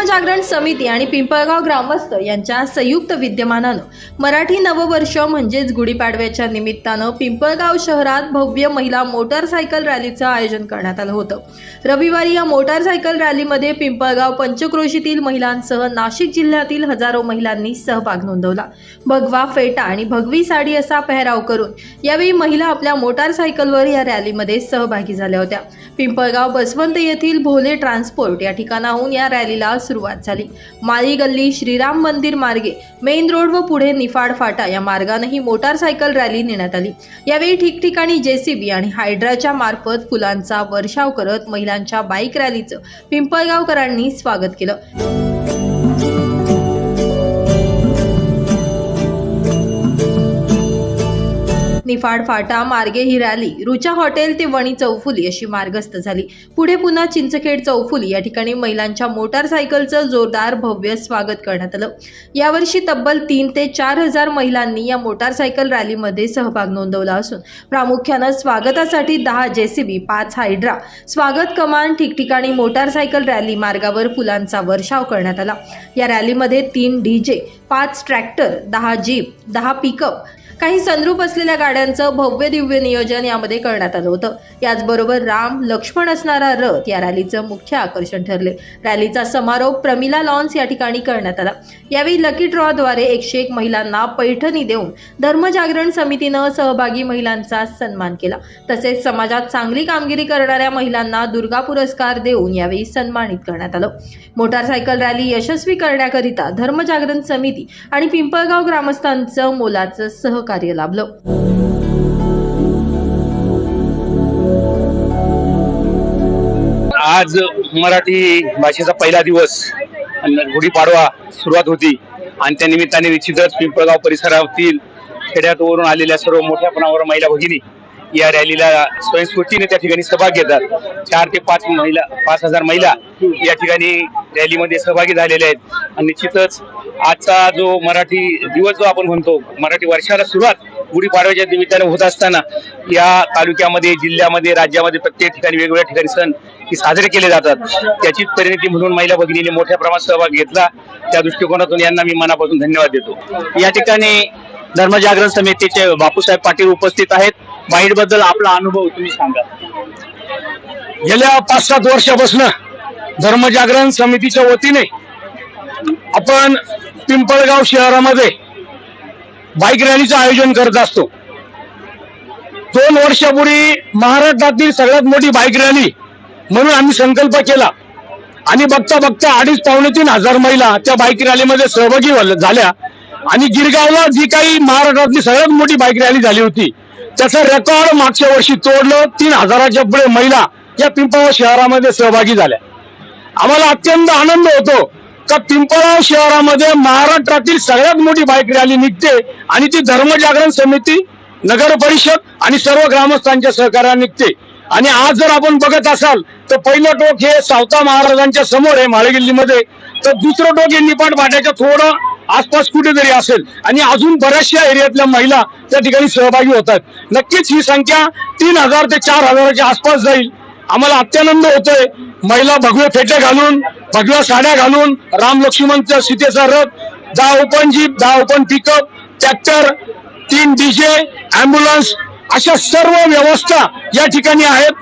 धर्मजागरण समिती आणि पिंपळगाव ग्रामस्थ यांच्या संयुक्त विद्यमानानं मराठी नववर्ष म्हणजेच गुढीपाडव्याच्या निमित्तानं पिंपळगाव शहरात भव्य महिला मोटारसायकल रॅलीचं आयोजन करण्यात आलं होतं. रविवारी या मोटारसायकल रॅलीमध्ये पिंपळगाव पंचक्रोशीतील महिलांसह नाशिक जिल्ह्यातील हजारो महिलांनी सहभाग नोंदवला. भगवा फेटा आणि भगवी साडी असा पेहराव करून यावेळी महिला आपल्या मोटारसायकलवर या रॅलीमध्ये सहभागी झाल्या होत्या. पिंपळगाव बसवंत येथील भोले ट्रान्सपोर्ट या ठिकाणाहून या रॅलीला सुरुवात झाली. माळी गल्ली श्रीराम मंदिर मार्गे मेन रोड व पुढे निफाड फाटा या मार्गानेही मोटारसायकल रॅली नेण्यात आली. यावेळी ठिकठिकाणी जेसीबी आणि हायड्राच्या मार्फत फुलांचा वर्षाव करत महिलांच्या बाईक रॅलीचं पिंपळगावकरांनी स्वागत केलं. निफाड फाटा मार्गे ही रॅली. रुचा हॉटेल ते वणी चौफुली अशी मार्गस्थ झाली. पुढे पुन्हा चिंचखेड चौफुली या ठिकाणी महिलांच्या मोटारसायकलचं जोरदार भव्य स्वागत करण्यात आलं. यावर्षी तब्बल तीन ते चार हजार महिलांनी या मोटारसायकल रॅलीमध्ये सहभाग नोंदवला असून प्रामुख्यानं स्वागतासाठी दहा जेसीबी पाच हायड्रा. स्वागत कमान ठिकठिकाणी मोटारसायकल रॅली मार्गावर फुलांचा वर्षाव करण्यात आला. या रॅलीमध्ये तीन डीजे पाच ट्रॅक्टर दहा जीप दहा पिकअप काही संद्रूप असलेल्या गाड्यांचं भव्य दिव्य नियोजन यामध्ये करण्यात आलं होतं. याचबरोबर राम लक्ष्मण असणारा रथ या रॅलीचं मुख्य आकर्षण ठरले. रॅलीचा समारोप प्रमिला लॉन्स या ठिकाणी करण्यात आला. यावेळी लकी ड्रॉद्वारे एकशे एक महिलांना पैठणी देऊन धर्मजागरण समितीनं सहभागी महिलांचा सन्मान केला. तसेच समाजात चांगली कामगिरी करणाऱ्या महिलांना दुर्गा पुरस्कार देऊन यावेळी सन्मानित करण्यात आलं. मोटारसायकल रॅली यशस्वी करण्याकरिता धर्मजागरण समिती आणि पिंपळगाव ग्रामस्थांचं मोलाचं सहकार्य लाभलं. आज मराठी भाषेचा पहिला दिवस गुढीपाडवा सुरुवात होती. आणि त्या निमित्ताने निश्चितच पिंपळगाव परिसरातील खेड्यात वरून आलेल्या सर्व मोठ्या प्रमाणावर महिला भगिनी या रॅलीला स्वयंस्फूर्तीने त्या ठिकाणी सहभाग घेतात चार ते पाच महिला पाच हजार महिला या ठिकाणी रॅलीमध्ये सहभागी झालेल्या आहेत. आणि निश्चितच आजचा जो मराठी दिवस जो आपण म्हणतो मराठी वर्षाला सुरुवात गुढीपाडव्याच्या निमित्ताने होत असताना या तालुक्यामध्ये जिल्ह्यामध्ये राज्यामध्ये प्रत्येक ठिकाणी वेगवेगळ्या ठिकाणी सण हे साजरे केले जातात. त्याचीच परिणती म्हणून महिला भगिनीने मोठ्या प्रमाणात सहभाग घेतला. त्या दृष्टिकोनातून यांना मी मनापासून धन्यवाद देतो. या ठिकाणी धर्मजागरण समितीचे बापूसाहेब पाटील उपस्थित आहेत. बाईटबद्दल आपला अनुभव तुम्ही सांगा. गेल्या पाच सात वर्षापासून धर्मजागरण समितीच्या वतीने आपण पिंपळगाव शहरामध्ये बाईक रॅलीचं आयोजन करत असतो. दोन वर्षापूर्वी महाराष्ट्रातील सगळ्यात मोठी बाईक रॅली म्हणून आम्ही संकल्प केला. आणि बघता बघता अडीच पावणे तीन हजार महिला त्या बाईक रॅलीमध्ये सहभागी झाल्या. आणि गिरगावला जी काही महाराष्ट्रातली सगळ्यात मोठी बाईक रॅली झाली होती त्याचं रेकॉर्ड मागच्या वर्षी तोडलं. तीन हजाराच्या पुढे महिला या पिंपळगाव शहरामध्ये सहभागी झाल्या. आम्हाला अत्यंत आनंद होतो का पिंपळगाव शहरामध्ये महाराष्ट्रातील सगळ्यात मोठी बाईक रॅली निघते आणि ती धर्मजागरण समिती नगर परिषद आणि सर्व ग्रामस्थांच्या सहकार्याने निघते. आणि आज जर आपण बघत असाल तर पहिलं टोक हे सावता महाराजांच्या समोर आहे माळेगिल्लीमध्ये. तर दुसरं टोक हे निपाट भाट्याच्या थोडं आसपास कुठेतरी असेल. आणि अजून बऱ्याचशा एरियातल्या महिला त्या ठिकाणी सहभागी होतात. नक्कीच ही संख्या तीन हजार ते चार हजाराच्या आसपास जाईल. आम्हाला अत्यानंद होतोय. महिला भगवे फेटे घालून भगव्या साड्या घालून राम लक्ष्मणच्या सीतेचा रथ दहा ओपन जीप दहा ओपन पिकअप ट्रॅक्टर तीन डीजे अँब्युलन्स अशा सर्व व्यवस्था या ठिकाणी आहेत.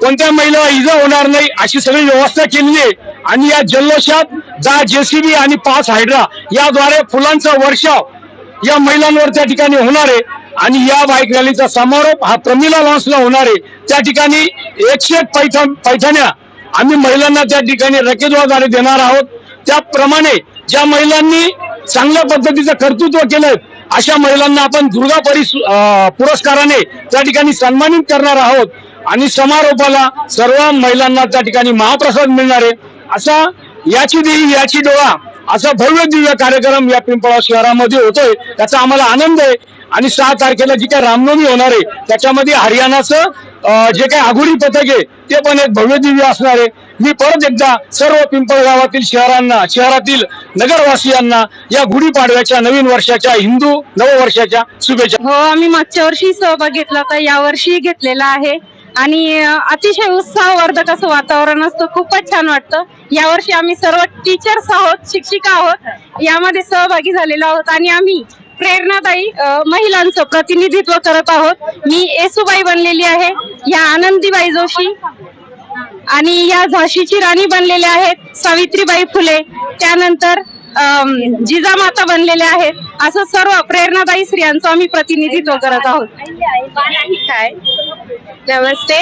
कोणत्या महिला इजा होणार नाही अशी सगळी व्यवस्था केली आहे आणि या जल्लोषात जा जेसीबी आणि पाच हायड्रा याद्वारे फुलांचा वर्षाव या महिलांवर त्या ठिकाणी होणार आहे. आणि या बाईक रॅलीचा समारोप हा प्रमिला लॉन्सला होणार आहे. त्या ठिकाणी एकशे पैठा पैठण्या आम्ही महिलांना त्या ठिकाणी रकेद्वाद्वारे देणार आहोत. त्याप्रमाणे ज्या महिलांनी चांगल्या पद्धतीचं कर्तृत्व केलं अशा महिलांना आपण दुर्गा परिस पुरस्काराने त्या ठिकाणी सन्मानित करणार आहोत. आणि समारोपाला सर्व महिलांना त्या ठिकाणी महाप्रसाद मिळणार आहे. असा याची देही याची डोळा असा भव्य दिव्य कार्यक्रम या पिंपळा शहरामध्ये होतोय. त्याचा आम्हाला आनंद आहे. आणि सहा तारखेला जी काय रामनवमी होणार आहे त्याच्यामध्ये हरियाणाचं जे काही आघुडी पथक आहे ते पण एक भव्य दिव्य असणार आहे. मी परत एकदा सर्व पिंपळ गावातील शहरांना शहरातील नगरवासियांना या गुढीपाडव्याच्या नवीन वर्षाच्या हिंदू नववर्षाच्या शुभेच्छा. हो आम्ही मागच्या वर्षी सहभाग घेतला होता. यावर्षी घेतलेला आहे. आणि अतिशय उत्साहवर्धक असं वातावरण असतं खूपच छान वाटतं यावर्षी आम्ही सर्व टीचर्स आहोत शिक्षिका आहोत यामध्ये सहभागी झालेलो आहोत आणि आम्ही प्रेरणादायी महिलांचं प्रतिनिधित्व करत आहोत मी येसुबाई बनलेली आहे या आनंदीबाई जोशी आणि या झाशीची राणी बनलेल्या आहेत सावित्रीबाई फुले त्यानंतर जिजामाता बनलेल्या आहेत असं सर्व प्रेरणादायी स्त्रियांचं आम्ही प्रतिनिधित्व करत आहोत काय नमस्ते.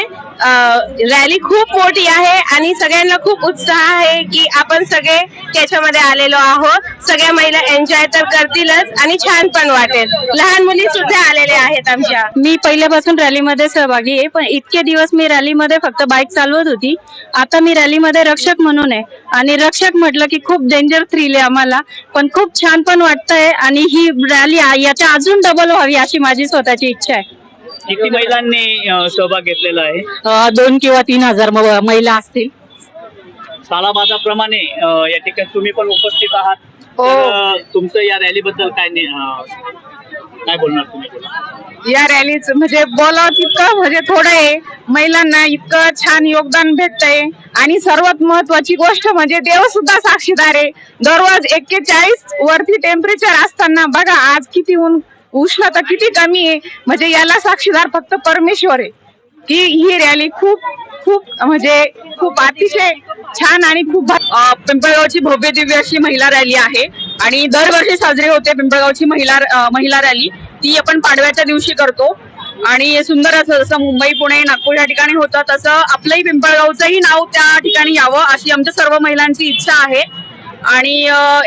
रॅली खूप मोठी आहे आणि सगळ्यांना खूप उत्साह आहे की आपण सगळे त्याच्यामध्ये आलेलो आहोत. सगळ्या महिला एन्जॉय तर करतीलच आणि छान पण वाटेल. लहान मुली सुद्धा आलेल्या आहेत आमच्या. मी पहिल्यापासून रॅलीमध्ये सहभागी आहे पण इतके दिवस मी रॅलीमध्ये फक्त बाईक चालवत होती. आता मी रॅलीमध्ये रक्षक म्हणून आहे. आणि रक्षक म्हटलं की खूप डेंजर थ्रिल आहे आम्हाला पण खूप छान पण वाटतंय आणि ही रॅली याच्या अजून डबल व्हावी अशी माझी स्वतःची इच्छा आहे. किती महिलांनी अं, सहभाग घेतलेला आहे? अं, दोन किंवा तीन हजार म- महिला असतील. सालाबादाप्रमाणे अं, या ठिकाणी तुम्ही पण उपस्थित आहात. हो. तर, अं, तुमचं या रॅली बद्दल काय ने- अं, काय बोलणार तुम्ही. या रॅलीच म्हणजे बोलावं तितकं म्हणजे थोडं आहे. महिलांना इतकं छान योगदान भेटतंय. आणि सर्वात महत्वाची गोष्ट म्हणजे देव सुद्धा साक्षीदार आहे. दररोज एक्केचाळीस वरती टेम्परेचर असताना बघा आज किती ऊन उष्णता किती कमी आहे? म्हणजे याला साक्षीदार फक्त परमेश्वर आहे. की ही रॅली खूप खूप म्हणजे खूप अतिशय छान आणि खूप पिंपळगावची भव्य दिव्य अशी महिला रॅली आहे. आणि दरवर्षी साजरी होते पिंपळगावची महिला महिला रॅली ती आपण पाडव्याच्या दिवशी करतो. आणि सुंदर असं जसं मुंबई पुणे नागपूर या ठिकाणी होतं तसं आपलंही पिंपळगावचंही नाव त्या ठिकाणी यावं अशी आमच्या सर्व महिलांची इच्छा आहे. आणि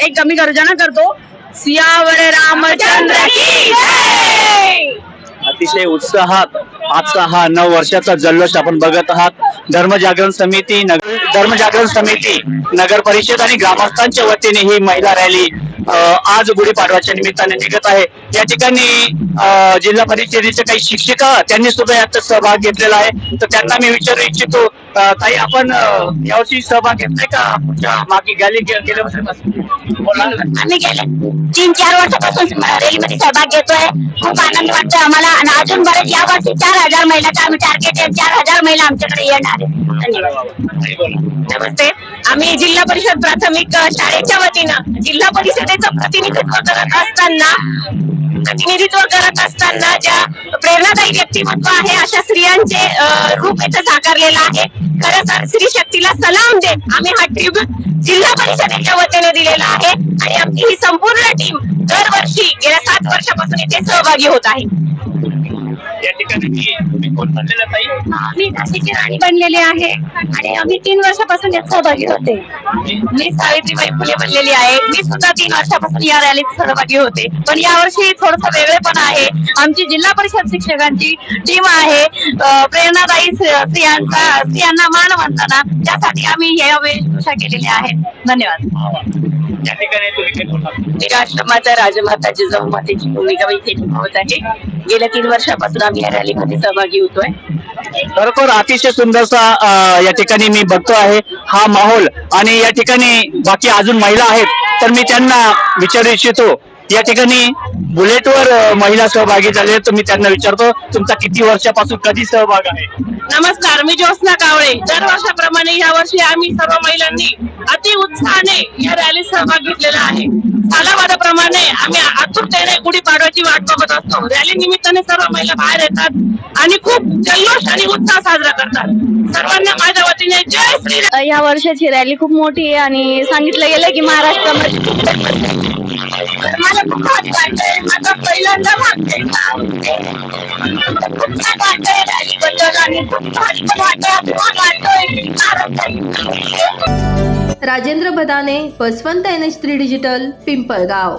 एक आम्ही गर्जना करतो. सियावर रामचंद्र की जय! अतिशय उत्साहात आजचा हा नऊ वर्षाचा जल्लोष आपण बघत आहात. धर्मजागरण समिती नगर धर्मजागरण समिती नगर परिषद आणि ग्रामस्थांच्या वतीने ही महिला रॅली आज गुढीपाडव्याच्या निमित्ताने निघत आहे. या ठिकाणी जिल्हा परिषदेचे काही शिक्षिका त्यांनी सुद्धा यात सहभाग घेतलेला आहे. तर त्यांना मी विचारू इच्छितो ताई आपण यावर्षी सहभाग घेतलाय का? पुढच्या मागे गेले गेल्या वर्षापासून आम्ही गेले. तीन चार वर्षापासून रॅलीमध्ये सहभाग घेतोय. खूप आनंद वाटतोय आम्हाला. आणि अजून बरेच या वर्षी चार हजार महिलाचा आम्ही टार्गेट आहे. चार हजार महिला आमच्याकडे येणार आहे धन्यवाद. नमस्ते. आम्ही जिल्हा परिषद प्राथमिक शाळेच्या वतीनं जिल्हा परिषदेचं प्रतिनिधित्व करत असताना प्रतिनिधित्व करत असताना ज्या प्रेरणादायी व्यक्तिमत्व आहे अशा स्त्रियांचे रूप इथं साकारलेलं आहे. खरं तर स्त्री शक्तीला सलाम देत आम्ही हा ट्रिब्यूट जिल्हा परिषदेच्या वतीने दिलेला आहे आणि आमची ही संपूर्ण टीम दरवर्षी गेल्या सात वर्षापासून इथे सहभागी होत आहे. या ठिकाणी कोण बनलेला ताई? मी नाशिकची राणी बनलेली आहे. आणि आम्ही तीन वर्षापासून यात सहभागी होते. मी सावित्रीबाई फुले बनलेली आहे. मी सुद्धा तीन वर्षापासून या रॅलीत सहभागी होते. पण यावर्षी थोडस वेगळेपण आहे. आमची जिल्हा परिषद शिक्षकांची टीम आहे. अं, प्रेरणादायी स्त्रियांचा स्त्रियांना मान म्हणताना त्यासाठी आम्ही या वेशभूषा केलेल्या आहेत. धन्यवाद. या ठिकाणी तुम्ही राजमाता जिजाऊ मातेची भूमिका मी इथे निभावत आहे. गेल्या तीन वर्षापासून आम्ही या रॅलीमध्ये सहभागी होतोय. खरोखर अतिशय सुंदरसा या ठिकाणी मी बघतो आहे. हा माहोल आणि या ठिकाणी बाकी अजून महिला आहेत तर मी त्यांना विचारू इच्छितो. या ठिकाणी बुलेटवर महिला सहभागी झाले तर मी त्यांना विचारतो तुमचा किती वर्षापासून कधी सहभाग आहे? नमस्कार मी ज्योत्स्ना कावळे. दरवर्षाप्रमाणे या वर्षी आम्ही सर्व महिलांनी अति उत्साहाने या रॅलीत सहभाग घेतलेला आहे. सालावादाप्रमाणे आम्ही आतुरतेने गुढीपाडव्याची वाट बघत असतो. रॅली निमित्ताने सर्व महिला बाहेर येतात आणि खूप जल्लोष आणि उत्साह साजरा करतात. सर्वांना माझ्या वतीने जय श्री या वर्षाची रॅली खूप मोठी आहे आणि सांगितलं गेलं की महाराष्ट्रामध्ये मला वाटतंय माझा पहिल्यांदा वाटतंय रॅलीबद्दल आणि खूप वाटतोय Rajendra Badane Baswant N H three digital Pimpalgaon.